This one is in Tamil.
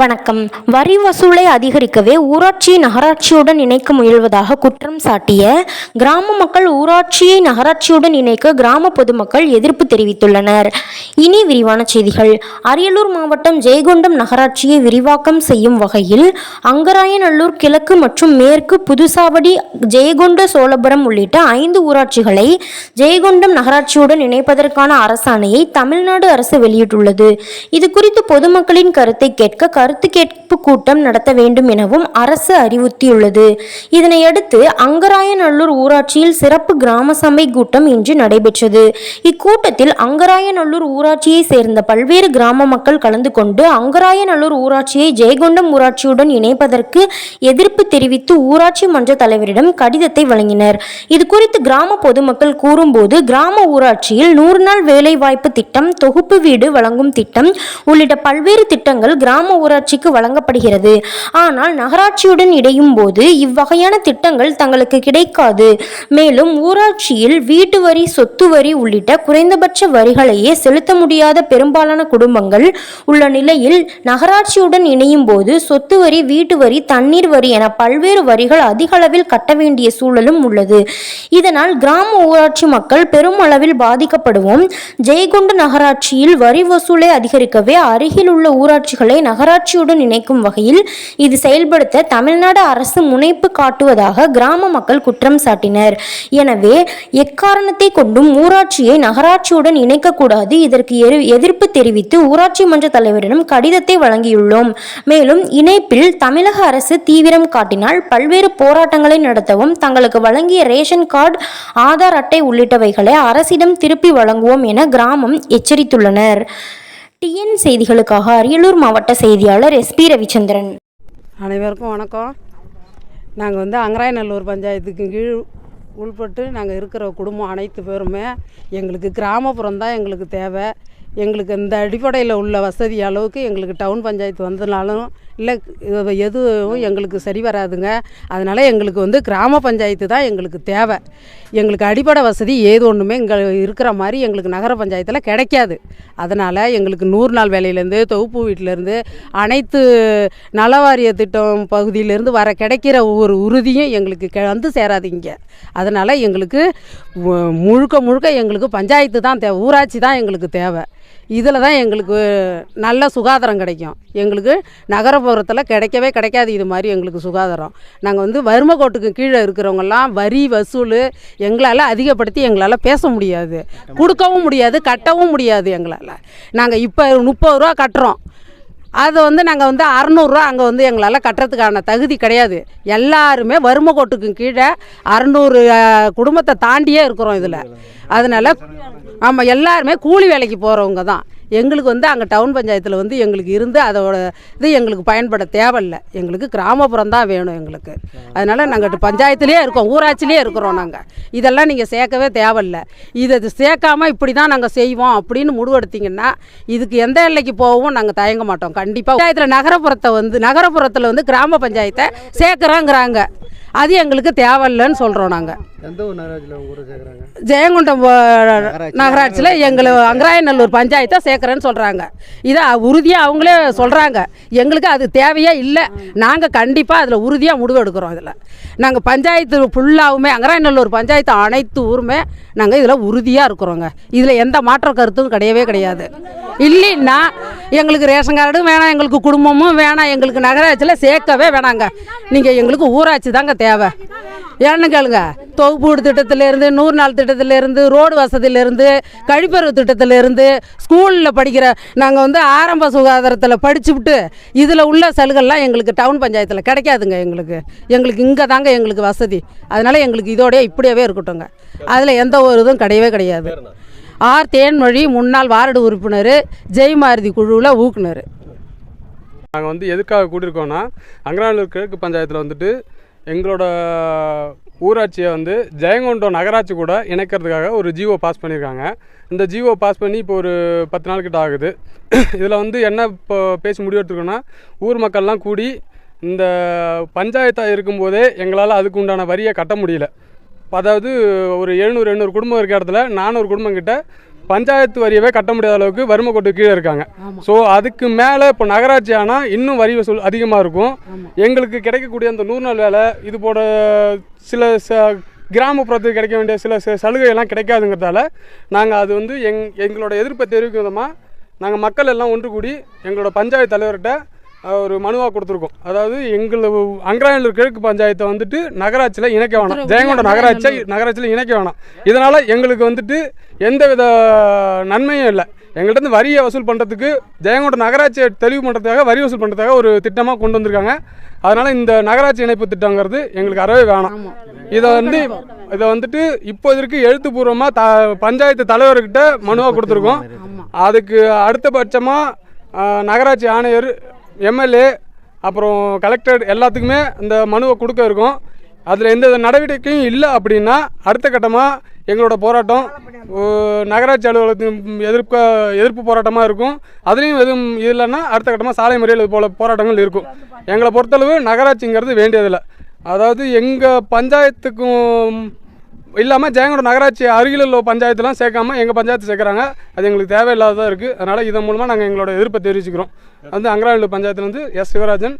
வணக்கம். வரி வசூலை அதிகரிக்கவே ஊராட்சியை நகராட்சியுடன் இணைக்க முயல்வதாக குற்றம் சாட்டிய கிராம மக்கள் ஊராட்சியை நகராட்சியுடன் இணைக்க கிராம பொதுமக்கள் எதிர்ப்பு தெரிவித்துள்ளனர். இனி விரிவான செய்திகள். அரியலூர் மாவட்டம் ஜெயகொண்டம் நகராட்சியை விரிவாக்கம் செய்யும் வகையில் அங்கராயநல்லூர் கிழக்கு மற்றும் மேற்கு புதுசாவடி ஜெயகொண்ட சோழபுரம் உள்ளிட்ட ஐந்து ஊராட்சிகளை ஜெயகொண்டம் நகராட்சியுடன் இணைப்பதற்கான அரசாணையை தமிழ்நாடு அரசு வெளியிட்டுள்ளது. இது குறித்து பொதுமக்களின் கருத்தை கேட்க கருத்து கேட்பு கூட்டம் நடத்த வேண்டும் எனவும் அரசு அறிவுறுத்தியுள்ளது. இதனையடுத்து அங்கராயநல்லூர் ஊராட்சியில் சிறப்பு கிராம சபை கூட்டம் இன்று நடைபெற்றது. இக்கூட்டத்தில் அங்கராயநல்லூர் ஊராட்சியை சேர்ந்த பல்வேறு கிராம மக்கள் கலந்து கொண்டு அங்கராயநல்லூர் ஊராட்சியை ஜெயகொண்டம் ஊராட்சியுடன் இணைப்பதற்கு எதிர்ப்பு தெரிவித்து ஊராட்சி மன்ற தலைவரிடம் கடிதத்தை வழங்கினர். இது குறித்து கிராம பொதுமக்கள் கூறும்போது கிராம ஊராட்சியில் நூறு நாள் வேலைவாய்ப்பு திட்டம் தொகுப்பு வீடு வழங்கும் திட்டம் உள்ளிட்ட பல்வேறு திட்டங்கள் கிராம ஊராட்சிக்கு வழங்கப்படுகிறது. ஆனால் நகராட்சியுடன் இணையும் போது இவ்வகையான திட்டங்கள் தங்களுக்கு கிடைக்காது. மேலும் ஊராட்சியில் வீட்டு வரி சொத்து வரி உள்ளிட்ட குறைந்தபட்ச வரிகளையே செலுத்த முடியாத பெரும்பாலான குடும்பங்கள் உள்ள நிலையில் நகராட்சியுடன் இணையும் போது சொத்து வரி வீட்டு வரி தண்ணீர் வரி என பல்வேறு வரிகள் அதிக அளவில் கட்ட வேண்டிய சூழலும் உள்ளது. இதனால் கிராம ஊராட்சி மக்கள் பெரும் அளவில் பாதிக்கப்படுவோம். ஜெயகுண்டு நகராட்சியில் வரி வசூலை அதிகரிக்கவே அருகில் உள்ள ஊராட்சிகளை நல்லாட்சியுடன் இணைக்கும் வகையில் இது செயல்படுத்த தமிழ்நாடு அரசு முனைப்பு காட்டுவதாக கிராம மக்கள் குற்றம் சாட்டினர். எனவே எக்காரணத்தை கொண்டும் ஊராட்சியை நகராட்சியுடன் இணைக்கக்கூடாது இதற்கு எதிர்ப்பு தெரிவித்து ஊராட்சி மன்ற தலைவரிடம் கடிதத்தை வழங்கியுள்ளோம். மேலும் இணைப்பில் தமிழக அரசு தீவிரம் காட்டினால் பல்வேறு போராட்டங்களை நடத்தவும் தங்களுக்கு வழங்கிய ரேஷன் கார்டு ஆதார் அட்டை உள்ளிட்டவைகளை அரசிடம் திருப்பி வழங்குவோம் என கிராமம் எச்சரித்துள்ளனர். டிஎன் செய்திகளுக்காக அரியலூர் மாவட்ட செய்தியாளர் எஸ்பி ரவிச்சந்திரன். அனைவருக்கும் வணக்கம். நாங்கள் வந்து அங்கராயநல்லூர் பஞ்சாயத்துக்கு கீழ் உள்பட்டு நாங்கள் இருக்கிற குடும்பம் அனைத்து பேருமே எங்களுக்கு கிராமப்புறம் தான் எங்களுக்கு தேவை. எங்களுக்கு இந்த அடிப்படையில் உள்ள வசதி அளவுக்கு எங்களுக்கு டவுன் பஞ்சாயத்து வந்ததுனாலும் இல்லை எதுவும் எங்களுக்கு சரி வராதுங்க. அதனால் எங்களுக்கு வந்து கிராம பஞ்சாயத்து தான் எங்களுக்கு தேவை. எங்களுக்கு அடிப்படை வசதி ஏது ஒன்றுமே இங்கே இருக்கிற மாதிரி எங்களுக்கு நகர பஞ்சாயத்தில் கிடைக்காது. அதனால் எங்களுக்கு நூறு நாள் வேலையிலேருந்து தொகுப்பு வீட்டிலேருந்து அனைத்து நலவாரிய திட்டம் பகுதியிலேருந்து வர கிடைக்கிற ஒவ்வொரு உறுதியும் எங்களுக்கு கெ- வந்து சேராதிங்க. அதனால் எங்களுக்கு முழுக்க முழுக்க எங்களுக்கு பஞ்சாயத்து தான் தேவை. ஊராட்சி தான் எங்களுக்கு தேவை. இதில் தான் எங்களுக்கு நல்ல சுகாதாரம் கிடைக்கும். எங்களுக்கு நகரப்புறத்தில் கிடைக்கவே கிடைக்காது. இது மாதிரி எங்களுக்கு சுகாதாரம். நாங்கள் வந்து வறுமை கோட்டுக்கு கீழே இருக்கிறவங்கெல்லாம் வரி வசூல் எங்களால் அதிகப்படுத்தி எங்களால் பேச முடியாது. கொடுக்கவும் முடியாது கட்டவும் முடியாது எங்களால். நாங்கள் இப்போ முப்பது ரூபா கட்டுறோம். அதை வந்து நாங்கள் வந்து அறநூறுரூவா அங்கே வந்து எங்களால் கட்டுறதுக்கான தகுதி கிடையாது. எல்லாருமே வறுமை கோட்டுக்கு கீழே அறநூறு குடும்பத்தை தாண்டியே இருக்கிறோம் இதில். அதனால் ஆமாம் எல்லாருமே கூலி வேலைக்கு போகிறவங்க தான். எங்களுக்கு வந்து அங்கே டவுன் பஞ்சாயத்தில் வந்து எங்களுக்கு இருந்து அதோட இது எங்களுக்கு பயன்பட தேவையில்லை. எங்களுக்கு கிராமப்புறம் தான் வேணும் எங்களுக்கு. அதனால் நாங்கள் பஞ்சாயத்துலேயே இருக்கோம் ஊராட்சிலேயே இருக்கிறோம் நாங்கள் இதெல்லாம் நீங்கள் சேர்க்கவே தேவையில்லை. இதை அது சேர்க்காம இப்படி தான் நாங்கள் செய்வோம் அப்படின்னு முடிவெடுத்தீங்கன்னா இதுக்கு எந்த எல்லைக்கு போகவும் நாங்கள் தயங்க மாட்டோம். கண்டிப்பாக பஞ்சாயத்தில் நகரப்புறத்தை வந்து நகரப்புறத்தில் வந்து கிராம பஞ்சாயத்தை சேர்க்குறோங்கிறாங்க. அது எங்களுக்கு தேவையில்லைன்னு சொல்கிறோம் நாங்கள் ஜெயங்கொண்டம் நகராட்சியில். எங்களை அங்கராயநல்லூர் பஞ்சாயத்தை சேர்க்குறேன்னு சொல்கிறாங்க இதை உறுதியாக அவங்களே சொல்கிறாங்க எங்களுக்கு அது தேவையே இல்லை. நாங்கள் கண்டிப்பாக அதில் உறுதியாக முடிவு எடுக்கிறோம் இதில். நாங்கள் பஞ்சாயத்து ஃபுல்லாகவுமே அங்கராயநல்லூர் பஞ்சாயத்து அனைத்து ஊருமே நாங்கள் இதில் உறுதியாக இருக்கிறோங்க. இதில் எந்த மாற்ற கருத்தும் கிடையவே கிடையாது. இல்லைன்னா எங்களுக்கு ரேஷன் கார்டும் வேணாம் எங்களுக்கு குடும்பமும் வேணாம் எங்களுக்கு நகராட்சியில் சேர்க்கவே வேணாங்க. நீங்கள் எங்களுக்கு ஊராட்சி தாங்க தேவை. ஏன்னு கேளுங்க தொகுப்பு வீடு திட்டத்திலேருந்து நூறு நாள் திட்டத்திலேருந்து ரோடு வசதியிலேருந்து கழிப்பறவு திட்டத்திலேருந்து ஸ்கூலில் படிக்கிற நாங்கள் வந்து ஆரம்ப சுகாதாரத்தில் படிச்சுவிட்டு இதில் உள்ள சலுகைலாம் எங்களுக்கு டவுன் பஞ்சாயத்தில் கிடைக்காதுங்க எங்களுக்கு. எங்களுக்கு இங்கே தாங்க எங்களுக்கு வசதி. அதனால் எங்களுக்கு இதோடய இப்படியாவே இருக்கட்டும்ங்க. அதில் எந்த ஒரு இதுவும் கிடையவே கிடையாது. ஆர் தேன்மொழி முன்னாள் வார்டு உறுப்பினர் ஜெயமாருதி குழுவில் ஊக்குனர். நாங்கள் வந்து எதுக்காக கூட்டியிருக்கோன்னா அங்கராலூர் கிழக்கு பஞ்சாயத்தில் வந்துட்டு எங்களோட ஊராட்சியை வந்து ஜெயங்கொண்டம் நகராட்சி கூட இணைக்கிறதுக்காக ஒரு ஜிஓ பாஸ் பண்ணியிருக்காங்க. இந்த ஜிஓ பாஸ் பண்ணி இப்போ ஒரு பத்து நாள் கிட்ட ஆகுது. இதில் வந்து என்ன இப்போ பேசி முடிவெடுத்துருக்கோன்னா ஊர் மக்கள்லாம் கூடி இந்த பஞ்சாயத்தாக இருக்கும்போதே எங்களால் அதுக்கு உண்டான வரியை கட்ட முடியல. அதாவது ஒரு எழுநூறு எண்ணூறு குடும்பம் இருக்க இடத்துல நானூறு குடும்பம் கிட்ட பஞ்சாயத்து வரியவே கட்ட முடியாத அளவுக்கு வறுமை கோட்டு கீழே இருக்காங்க. ஸோ அதுக்கு மேலே இப்போ நகராட்சி ஆனால் இன்னும் வரி வசூல் அதிகமாக இருக்கும். எங்களுக்கு கிடைக்கக்கூடிய அந்த நூறு நாள் வேலை இது போட சில ச கிராமப்புறத்துக்கு கிடைக்க வேண்டிய சில ச- சலுகையெல்லாம் கிடைக்காதுங்கிறதால நாங்கள் அது வந்து எங் எங்களோட எதிர்ப்பை தெரிவிக்கும் விதமாக நாங்கள் மக்கள் எல்லாம் ஒன்று கூடி எங்களோட பஞ்சாயத்து தலைவர்கிட்ட ஒரு மனுவாக கொடுத்துருக்கோம். அதாவது எங்கள் அங்கராயலூர் கிழக்கு பஞ்சாயத்தை வந்துட்டு நகராட்சியில் இணைக்க வேணாம். ஜெயங்கொண்ட நகராட்சி நகராட்சியில் இணைக்க வேணாம். இதனால் எங்களுக்கு வந்துட்டு எந்தவித நன்மையும் இல்லை. எங்கள்கிட்ட வரியை வசூல் பண்ணுறதுக்கு ஜெயங்கொண்ட நகராட்சியை தெளிவு பண்ணுறதுக்காக வரி வசூல் பண்ணுறதுக்காக ஒரு திட்டமாக கொண்டு வந்திருக்காங்க. அதனால் இந்த நகராட்சி இணைப்பு திட்டங்கிறது எங்களுக்கு அறவே வேணாம். இதை வந்து இதை வந்துட்டு இப்போ இதற்கு எழுத்துப்பூர்வமாக த பஞ்சாயத்து தலைவர்கிட்ட மனுவாக கொடுத்துருக்கோம். அதுக்கு அடுத்தபட்சமாக நகராட்சி ஆணையர் எம்எல்ஏ அப்புறம் கலெக்டர் எல்லாத்துக்குமே இந்த மனுவை கொடுக்க இருக்கோம். அதில் எந்த நடவடிக்கையும் இல்லை அப்படின்னா அடுத்த கட்டமாக எங்களோட போராட்டம் நகராட்சி அலுவலகத்தின் எதிர்ப்பு எதிர்ப்பு போராட்டமாக இருக்கும். அதுலேயும் எதுவும் இல்லைன்னா அடுத்த கட்டமாக சாலை முறையில் இது போல் போராட்டங்கள் இருக்கும். எங்களை பொறுத்தளவு நகராட்சிங்கிறது வேண்டியதில்லை. அதாவது எங்கள் பஞ்சாயத்துக்கும் இல்லாமல் ஜெயங்கொண்ட நகராட்சி அருகில் உள்ள பஞ்சாயத்துலாம் சேர்க்காம எங்கள் பஞ்சாயத்து சேர்க்குறாங்க. அது எங்களுக்கு தேவையில்லாததாக இருக்குது அதனால் இதன் மூலமாக நாங்கள் எங்களோட எதிர்ப்பை தெரிவிச்சுக்கிறோம். வந்து அங்கராவில் பஞ்சாயத்துலேருந்து எஸ் சிவராஜன்